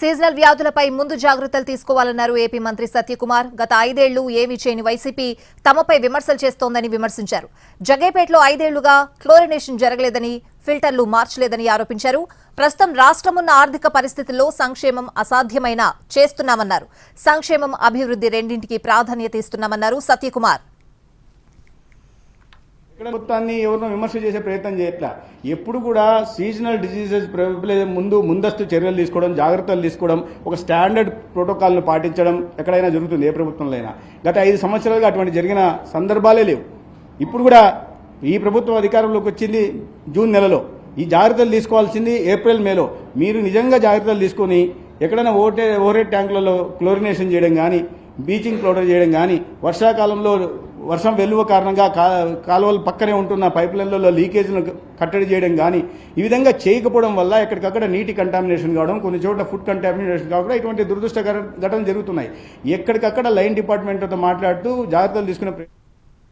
Seasonal వ్యాధులపై ముందు జాగ్రత్తలు తీసుకోవాలన్నారు ఏపీ మంత్రి సత్యకుమార్. గత ఐదేళ్ళు ఏమీ చేయని వైసీపీ తమపై విమర్శలు చేస్తోందని విమర్శించారు. జగేపేటలో ఐదేళ్ళుగా క్లోరినేషన్ జరగలేదని ఫిల్టర్లు మార్చలేదని ఆరోపించారు. ప్రస్తుతం రాష్ట్రమున్న ఆర్థిక పరిస్థితుల్లో సంక్షేమం అసాధ్యమైన చేస్తున్నామన్నారు. సంక్షేమం అభివృద్ధి రెండింటికి ప్రాధాన్యత ఇస్తున్నామన్నారు సత్యకుమార్. ఇక్కడ మొత్తాన్ని ఎవరినో విమర్శ చేసే ప్రయత్నం చేయట్లా. ఎప్పుడు కూడా సీజనల్ డిసీజెస్ ముందు ముందస్తు చర్యలు తీసుకోవడం జాగ్రత్తలు తీసుకోవడం ఒక స్టాండర్డ్ ప్రోటోకాల్ను పాటించడం ఎక్కడైనా జరుగుతుంది ఏ ప్రభుత్వంలో అయినా. గత ఐదు సంవత్సరాలుగా అటువంటి జరిగిన సందర్భాలే లేవు. ఇప్పుడు కూడా ఈ ప్రభుత్వం అధికారంలోకి వచ్చింది జూన్ నెలలో. ఈ జాగ్రత్తలు తీసుకోవాల్సింది ఏప్రిల్ మేలో. మీరు నిజంగా జాగ్రత్తలు తీసుకొని ఎక్కడైనా ఓటే ఓవరేట్ ట్యాంకులలో క్లోరినేషన్ చేయడం కానీ బీచింగ్ పౌడర్ చేయడం కానీ వర్షాకాలంలో వర్షం వెలువ కారణంగా కాలువలు పక్కనే ఉంటున్న పైప్ లైన్లలో లీకేజ్ను కట్టడి చేయడం కానీ ఈ విధంగా చేయకపోవడం వల్ల ఎక్కడికక్కడ నీటి కంటామినేషన్ కావడం కొన్ని చోట్ల ఫుడ్ కంటామినేషన్ కావడం ఇటువంటి దురదృష్టకర ఘటనలు జరుగుతున్నాయి. ఎక్కడికక్కడ లైన్ డిపార్ట్మెంట్తో మాట్లాడుతూ జాగ్రత్తలు తీసుకునే